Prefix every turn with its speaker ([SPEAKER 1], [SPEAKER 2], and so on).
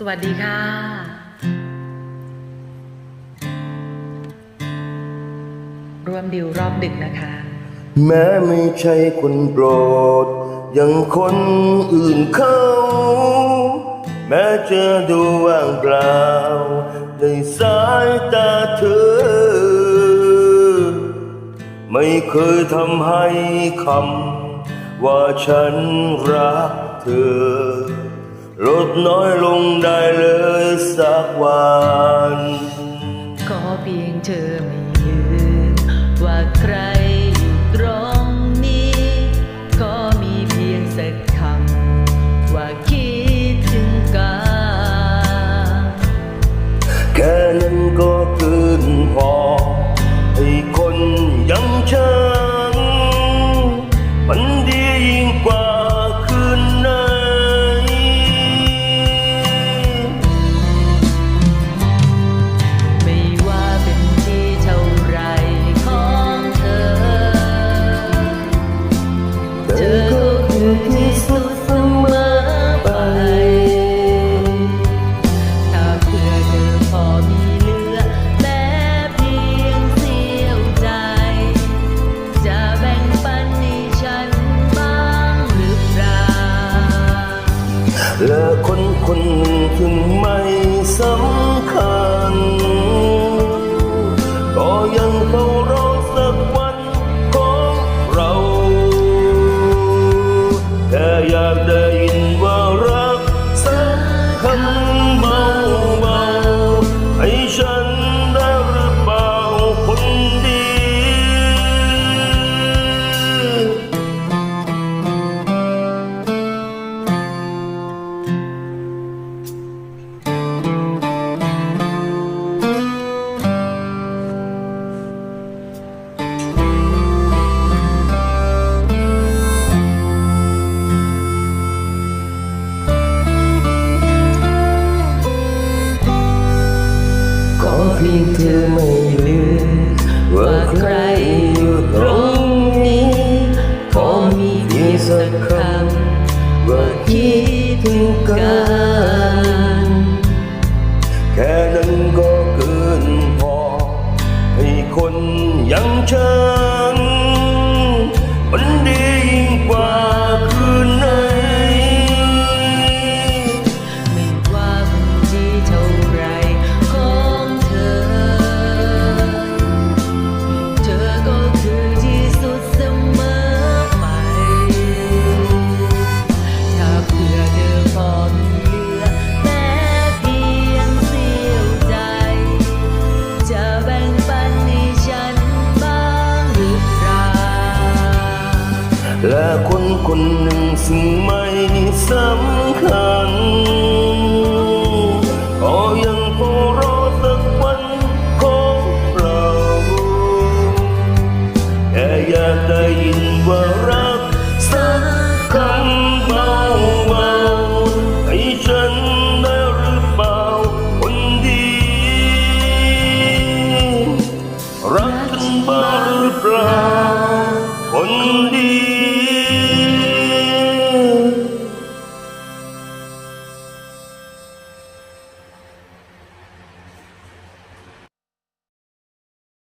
[SPEAKER 1] สวัสดีค่ะ รวมดิวรอบดึกนะคะ
[SPEAKER 2] แม้ไม่ใช่คนโปรดอย่างคนอื่นเขาแม้จะดูว่างเปล่า ในสายตาเธอ ไม่เคยทำให้คำว่าฉันรักเธอ ลดน้อยลงได้เลยสักวัน
[SPEAKER 1] ก็เพียงเธอไม่ลืมว่าใครอยู่ตรงนี้ก็มีเพียงสักคำว่าคิดถึงกัน
[SPEAKER 2] แค่นั้นก็เกินพอให้คนอยังฉันมันดียิ่งกว่า
[SPEAKER 1] ที่สุดเสมอไป ถ้าเพื่อเธอพอมีเหลือแม้เพียงเสี้ยวใจ จะแบ่งปันให้ฉันบ้างหรือเปล่า
[SPEAKER 2] และคนคนหนึ่งถึงไม่สำ ไม่ลืม และคนคนหนึ่งซึ่งไม่สำคัญก็ยังเฝ้ารอสักวันของเราแค่อยากได้ยินว่ารักสักคำเบาๆให้ฉันได้หรือเปล่าคนดี รักกันบ้างหรือเปล่าคนดี